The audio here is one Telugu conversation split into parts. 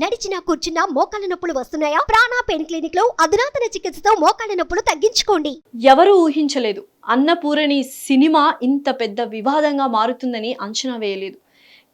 నడిచినా కూర్చున్నా మోకాళ్ళ నొప్పులు వస్తున్నాయా? ప్రాణా పెయిన్ క్లినిక్లో అధునాతన చికిత్సతో మోకాళ్ళ నొప్పులు తగ్గించుకోండి. ఎవరూ ఊహించలేదు. అన్నపూరణి సినిమా ఇంత పెద్ద వివాదంగా మారుతుందని అంచనా వేయలేదు.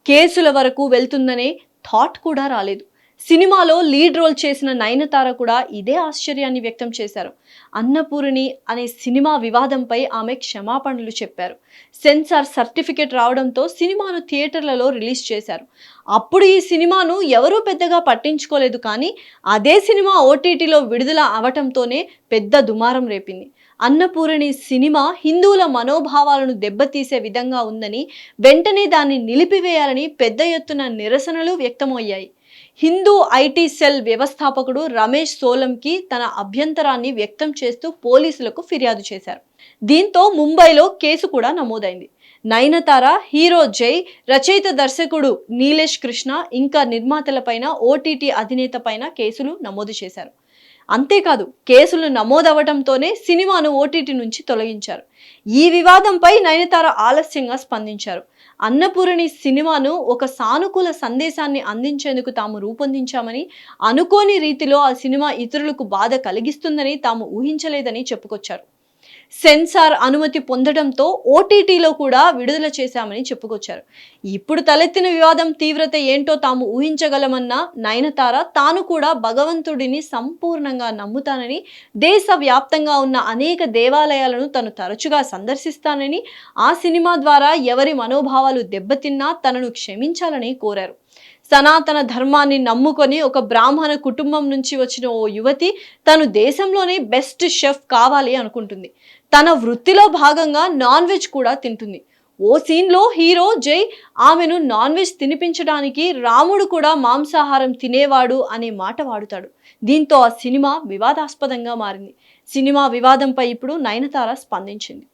కేసుల వరకు వెళ్తుందనే థాట్ కూడా రాలేదు. సినిమాలో లీడ్ రోల్ చేసిన నయనతార కూడా ఇదే ఆశ్చర్యాన్ని వ్యక్తం చేశారు. అన్నపూరణి అనే సినిమా వివాదంపై ఆమె క్షమాపణలు చెప్పారు. సెన్సార్ సర్టిఫికేట్ రావడంతో సినిమాను థియేటర్లలో రిలీజ్ చేశారు. అప్పుడు ఈ సినిమాను ఎవరూ పెద్దగా పట్టించుకోలేదు కానీ అదే సినిమా ఓటీటీలో విడుదల అవటంతోనే పెద్ద దుమారం రేపింది. అన్నపూరణి సినిమా హిందువుల మనోభావాలను దెబ్బతీసే విధంగా ఉందని వెంటనే దాన్ని నిలిపివేయాలని పెద్ద ఎత్తున నిరసనలు వ్యక్తమయ్యాయి. హిందూ ఐటీ సెల్ వ్యవస్థాపకుడు రమేష్ సోలంకి తన అభ్యంతరాన్ని వ్యక్తం చేస్తూ పోలీసులకు ఫిర్యాదు చేశారు. దీంతో ముంబైలో కేసు కూడా నమోదైంది. నయనతార హీరో జై రచయిత దర్శకుడు నీలేష్ కృష్ణ ఇంకా నిర్మాతలపైన ఓటీటీ అధినేత పైన కేసులు నమోదు చేశారు. అంతేకాదు కేసులు నమోదవటంతోనే సినిమాను ఓటీటీ నుంచి తొలగించారు. ఈ వివాదంపై నయనతార ఆలస్యంగా స్పందించారు. అన్నపూరణి సినిమాను ఒక సానుకూల సందేశాన్ని అందించేందుకు తాము రూపొందించామని అనుకోని రీతిలో ఆ సినిమా ఇతరులకు బాధ కలిగిస్తుందని తాము ఊహించలేదని చెప్పుకొచ్చారు. సెన్సార్ అనుమతి పొందడంతో ఓటీటీలో కూడా విడుదల చేశామని చెప్పుకొచ్చారు. ఇప్పుడు తలెత్తిన వివాదం తీవ్రత ఏంటో తాము ఊహించగలమన్న నయనతార తాను కూడా భగవంతుడిని సంపూర్ణంగా నమ్ముతానని దేశవ్యాప్తంగా ఉన్న అనేక దేవాలయాలను తను తరచుగా సందర్శిస్తానని ఆ సినిమా ద్వారా ఎవరి మనోభావాలు దెబ్బతిన్నా తనను క్షమించాలని కోరారు. సనాతన ధర్మాన్ని నమ్ముకొని ఒక బ్రాహ్మణ కుటుంబం నుంచి వచ్చిన ఓ యువతి తను దేశంలోనే బెస్ట్ షెఫ్ కావాలి అనుకుంటుంది. తన వృత్తిలో భాగంగా నాన్ వెజ్ కూడా తింటుంది. ఓ సీన్లో హీరో జై ఆమెను నాన్ వెజ్ తినిపించడానికి రాముడు కూడా మాంసాహారం తినేవాడు అనే మాట వాడుతాడు. దీంతో ఆ సినిమా వివాదాస్పదంగా మారింది. సినిమా వివాదంపై ఇప్పుడు నయనతార స్పందించింది.